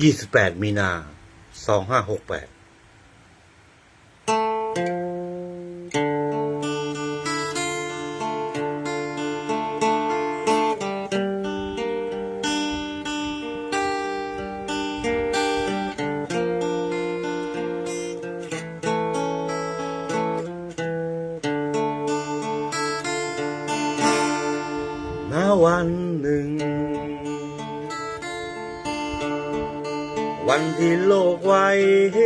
28มีนา2568ณวันหนึ่งวัน ที่โลกไวเฮ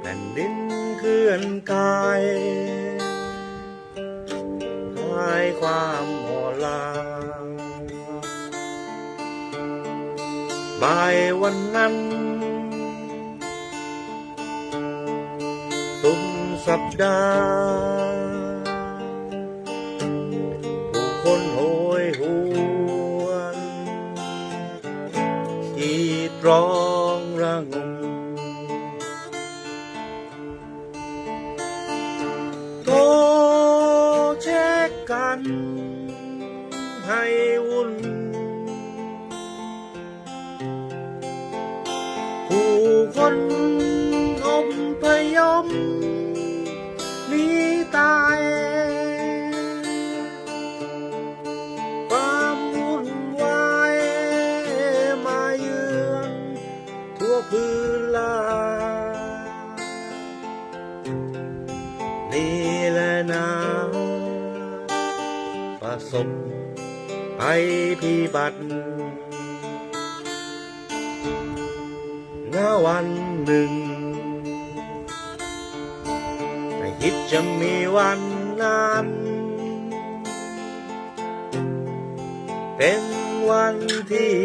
แผ่นดินเคลื่อนกายคลายความอ่อล้าบ่ายวันนั้น สุดสัปดาห์ ร้องระงมโทรเช็คกัน ให้วุ่นผู้คนอมพยม นีและนะประสบภัยพิบัติณวันหนึ่งไม่คิดจะมีวันนั้นเป็นวันที่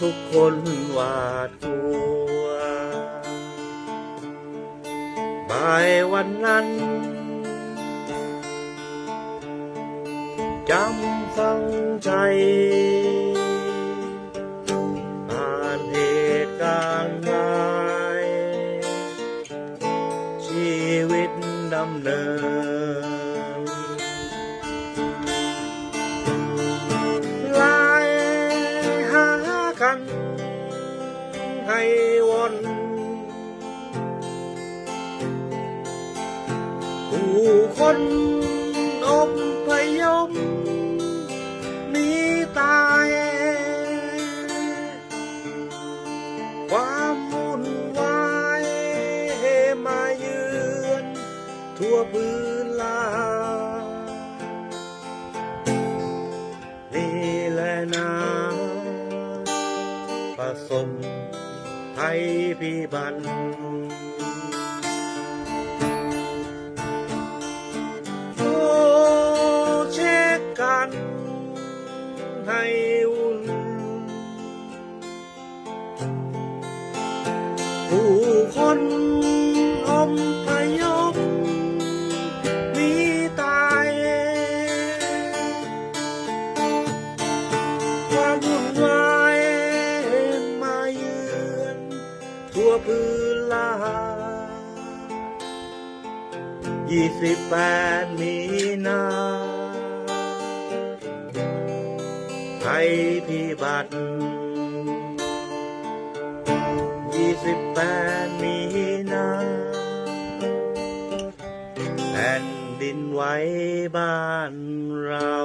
ทุกคนหวาดกลัวายวันนั้นจำฝังใจ อ่านเหตุการณ์ร้าชีวิตดำเนิน ผู้คนอมพยมหนีตาย ความวุ่นวายมาเยือนทั่วพื้นลา นี่แหละนะประสบภัยพิบัติ ผู้คนอมพยพหนีตายความวุ่นวายมาเยือนทั่วพื้นลายี่สิบแปดมีนาภัยพิบัติ สิบแปดมีนาแผ่นดินไหวบ้านเรา